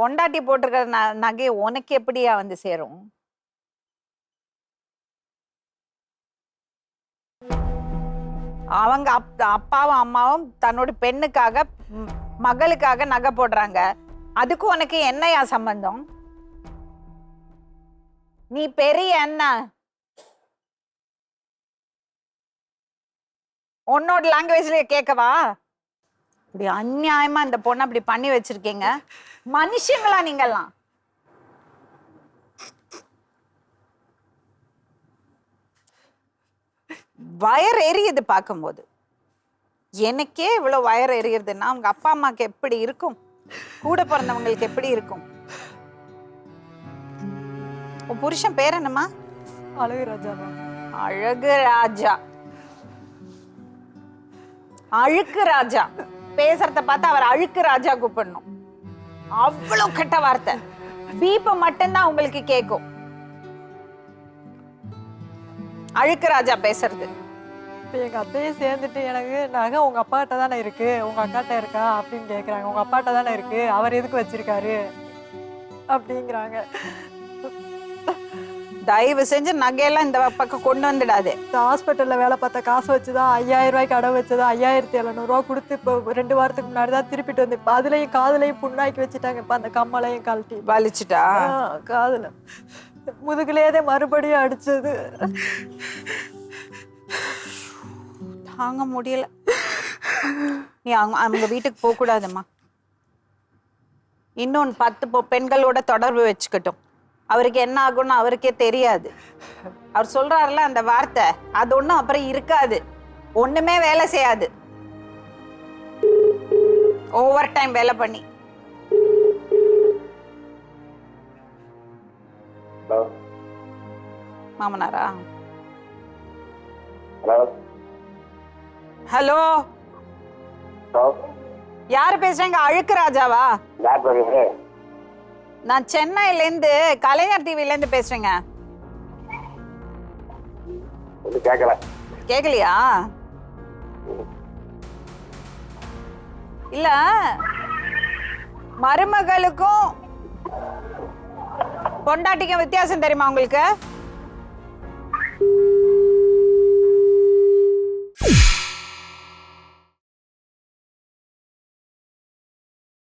பொண்டாட்டி போட்டிருக்கிற ந- நகை உனக்கு எப்படியா வந்து சேரும்? அவங்க அப் அப்பாவும் அம்மாவும் தன்னோட பெண்ணுக்காக மகளுக்காக நகை போடுறாங்க. அதுக்கு உனக்கு என்னையா சம்பந்தம்? நீ பெரிய என்ன உன்னோட லாங்குவேஜ்ல கேட்கவா இப்படி அநியாயமா இந்த பொண்ணை அப்படி பண்ணி வச்சிருக்கீங்க. மனுஷங்களா நீங்கெல்லாம். வயர் எரியுது பார்க்கும்போது. எனக்கே இவ்வளவு வயர் எரியுதுன்னா அவங்க அப்பா அம்மாக்கு எப்படி இருக்கும்? கூட பிறந்தவங்களுக்கு எப்படி இருக்கும்? உன் புருஷன் பேர் என்னம்மா? அழகு ராஜா அழகு ராஜா. அழுக்கு ராஜா. பேசுறத பார்த்தா அவர் அழுக்கு ராஜா கூப்பிடணும். அவ்வளவு கெட்ட வார்த்தை. பீப்ப மட்டும்தான் உங்களுக்கு கேட்கும். அழுக்கு ராஜா பேசுறது. இப்போ எங்கள் அத்தையும் சேர்ந்துட்டு எனக்கு நகை உங்கள் அப்பாட்ட தானே இருக்கு? உங்கள் அக்காட்ட இருக்கா? அப்படின்னு கேட்குறாங்க உங்கள் அப்பாட்ட தானே இருக்கு? அவர் எதுக்கு வச்சிருக்காரு? அப்படிங்கிறாங்க. தயவு செஞ்சு நகையெல்லாம் இந்த பக்கம் கொண்டு வந்துடாதே. இந்த ஹாஸ்பிட்டலில் வேலை பார்த்த காசு வச்சு தான் ஐயாயிரம் ரூபாய்க்கு அடவு வச்சதா ஐயாயிரத்தி எழுநூறுவா கொடுத்து இப்போ ரெண்டு வாரத்துக்கு முன்னாடி தான் திருப்பிட்டு வந்து இப்போ அதுலேயும் காதுலையும் புண்ணாக்கி வச்சுட்டாங்க. இப்போ அந்த கம்மலையும் கழட்டி. வலிச்சுட்டா? காதுல. முதுகுலேதே மறுபடியும் அடிச்சது. தாங்க முடியல. நீ அவங்க அவங்க வீட்டுக்கு போக கூடாதும்மா இன்னொன்று பத்து பெண்களோட தொடர்பு வச்சுக்கட்டும். அவருக்கு என்ன ஆகும்னு அவருக்கே தெரியாது. அவர் சொல்றாருல அந்த வார்த்தை அது ஒன்றும் அப்புறம் இருக்காது. ஒண்ணுமே வேலை செய்யாது. ஓவர் டைம் வேலை பண்ணி. மாமனாரா? ஹலோ யாரு பேசுறீங்க? அழுக்கு ராஜாவா? நான் சென்னையிலேருந்து கலைஞர் டிவிலேருந்து பேசுறேங்க. கேட்கல கேட்கலையா இல்ல மருமகளுக்கும் பொண்டாட்டிக்கும் வித்தியாசம் தெரியுமா உங்களுக்கு?